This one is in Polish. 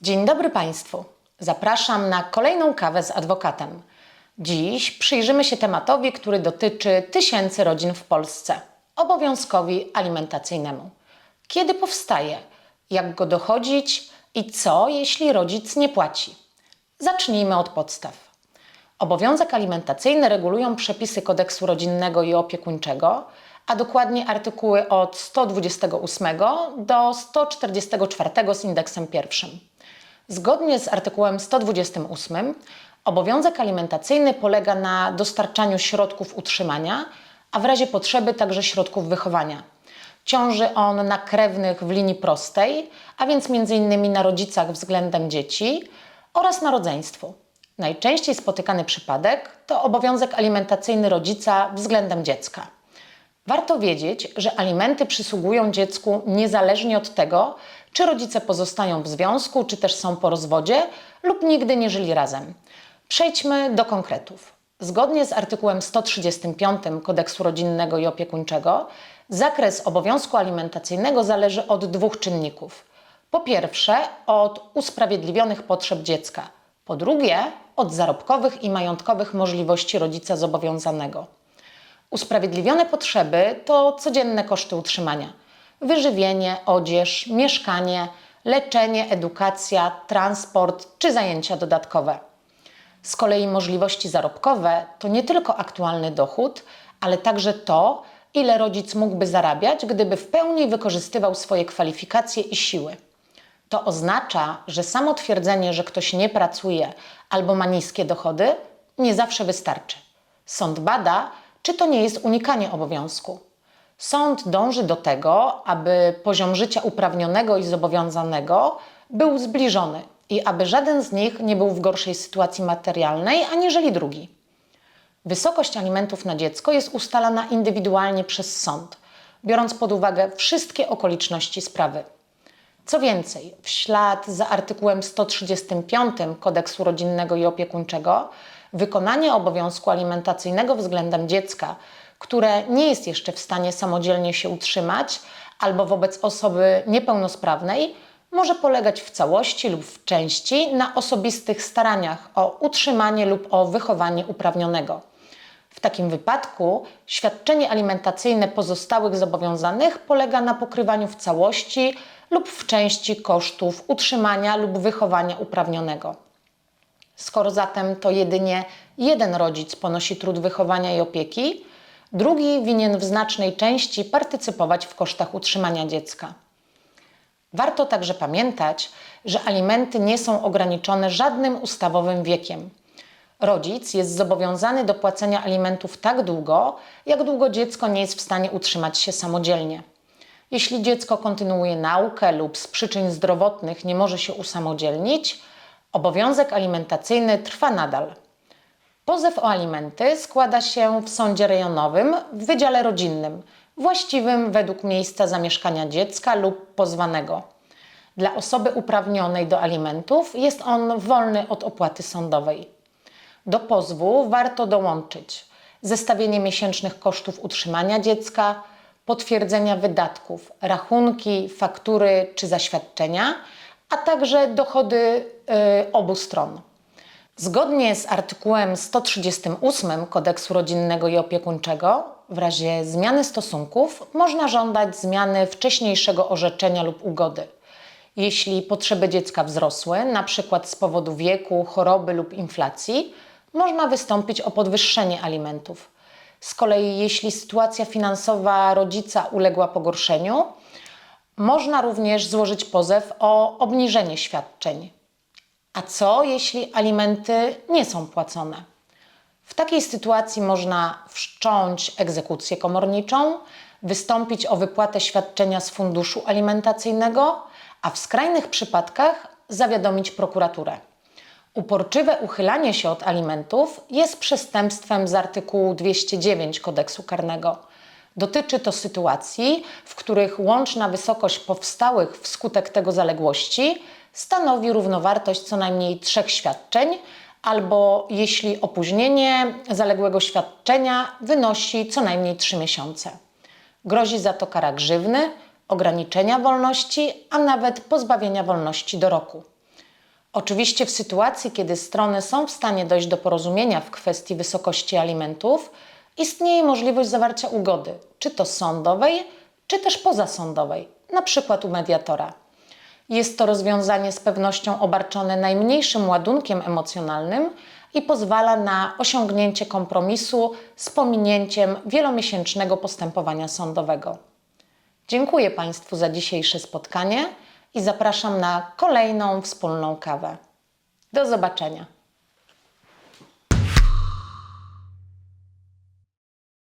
Dzień dobry Państwu. Zapraszam na kolejną kawę z adwokatem. Dziś przyjrzymy się tematowi, który dotyczy tysięcy rodzin w Polsce obowiązkowi alimentacyjnemu. Kiedy powstaje, jak go dochodzić i co, jeśli rodzic nie płaci? Zacznijmy od podstaw. Obowiązek alimentacyjny regulują przepisy kodeksu rodzinnego i opiekuńczego, a dokładnie artykuły od 128 do 144 z indeksem pierwszym. Zgodnie z artykułem 128 obowiązek alimentacyjny polega na dostarczaniu środków utrzymania, a w razie potrzeby także środków wychowania. Ciąży on na krewnych w linii prostej, a więc m.in. na rodzicach względem dzieci oraz na rodzeństwu. Najczęściej spotykany przypadek to obowiązek alimentacyjny rodzica względem dziecka. Warto wiedzieć, że alimenty przysługują dziecku niezależnie od tego, czy rodzice pozostają w związku, czy też są po rozwodzie lub nigdy nie żyli razem. Przejdźmy do konkretów. Zgodnie z artykułem 135 Kodeksu Rodzinnego i Opiekuńczego, zakres obowiązku alimentacyjnego zależy od dwóch czynników. Po pierwsze, od usprawiedliwionych potrzeb dziecka. Po drugie, od zarobkowych i majątkowych możliwości rodzica zobowiązanego. Usprawiedliwione potrzeby to codzienne koszty utrzymania: wyżywienie, odzież, mieszkanie, leczenie, edukacja, transport czy zajęcia dodatkowe. Z kolei możliwości zarobkowe to nie tylko aktualny dochód, ale także to, ile rodzic mógłby zarabiać, gdyby w pełni wykorzystywał swoje kwalifikacje i siły. To oznacza, że samo twierdzenie, że ktoś nie pracuje albo ma niskie dochody, nie zawsze wystarczy. Sąd bada, czy to nie jest unikanie obowiązku. Sąd dąży do tego, aby poziom życia uprawnionego i zobowiązanego był zbliżony i aby żaden z nich nie był w gorszej sytuacji materialnej aniżeli drugi. Wysokość alimentów na dziecko jest ustalana indywidualnie przez sąd, biorąc pod uwagę wszystkie okoliczności sprawy. Co więcej, w ślad za artykułem 135 Kodeksu Rodzinnego i Opiekuńczego, wykonanie obowiązku alimentacyjnego względem dziecka, które nie jest jeszcze w stanie samodzielnie się utrzymać, albo wobec osoby niepełnosprawnej, może polegać w całości lub w części na osobistych staraniach o utrzymanie lub o wychowanie uprawnionego. W takim wypadku świadczenie alimentacyjne pozostałych zobowiązanych polega na pokrywaniu w całości lub w części kosztów utrzymania lub wychowania uprawnionego. Skoro zatem to jedynie jeden rodzic ponosi trud wychowania i opieki, drugi winien w znacznej części partycypować w kosztach utrzymania dziecka. Warto także pamiętać, że alimenty nie są ograniczone żadnym ustawowym wiekiem. Rodzic jest zobowiązany do płacenia alimentów tak długo, jak długo dziecko nie jest w stanie utrzymać się samodzielnie. Jeśli dziecko kontynuuje naukę lub z przyczyn zdrowotnych nie może się usamodzielnić, obowiązek alimentacyjny trwa nadal. Pozew o alimenty składa się w sądzie rejonowym w Wydziale Rodzinnym, właściwym według miejsca zamieszkania dziecka lub pozwanego. Dla osoby uprawnionej do alimentów jest on wolny od opłaty sądowej. Do pozwu warto dołączyć zestawienie miesięcznych kosztów utrzymania dziecka, potwierdzenia wydatków, rachunki, faktury czy zaświadczenia, a także dochody y, obu stron. Zgodnie z artykułem 138 Kodeksu Rodzinnego i Opiekuńczego, w razie zmiany stosunków można żądać zmiany wcześniejszego orzeczenia lub ugody. Jeśli potrzeby dziecka wzrosły, np. z powodu wieku, choroby lub inflacji, można wystąpić o podwyższenie alimentów. Z kolei, jeśli sytuacja finansowa rodzica uległa pogorszeniu, można również złożyć pozew o obniżenie świadczeń. A co, jeśli alimenty nie są płacone? W takiej sytuacji można wszcząć egzekucję komorniczą, wystąpić o wypłatę świadczenia z funduszu alimentacyjnego, a w skrajnych przypadkach zawiadomić prokuraturę. Uporczywe uchylanie się od alimentów jest przestępstwem z artykułu 209 kodeksu karnego. Dotyczy to sytuacji, w których łączna wysokość powstałych wskutek tego zaległości stanowi równowartość co najmniej trzech świadczeń, albo jeśli opóźnienie zaległego świadczenia wynosi co najmniej 3 miesiące. Grozi za to kara grzywny, ograniczenia wolności, a nawet pozbawienia wolności do roku. Oczywiście w sytuacji, kiedy strony są w stanie dojść do porozumienia w kwestii wysokości alimentów, istnieje możliwość zawarcia ugody, czy to sądowej, czy też pozasądowej, na przykład u mediatora. Jest to rozwiązanie z pewnością obarczone najmniejszym ładunkiem emocjonalnym i pozwala na osiągnięcie kompromisu z pominięciem wielomiesięcznego postępowania sądowego. Dziękuję Państwu za dzisiejsze spotkanie i zapraszam na kolejną wspólną kawę. Do zobaczenia.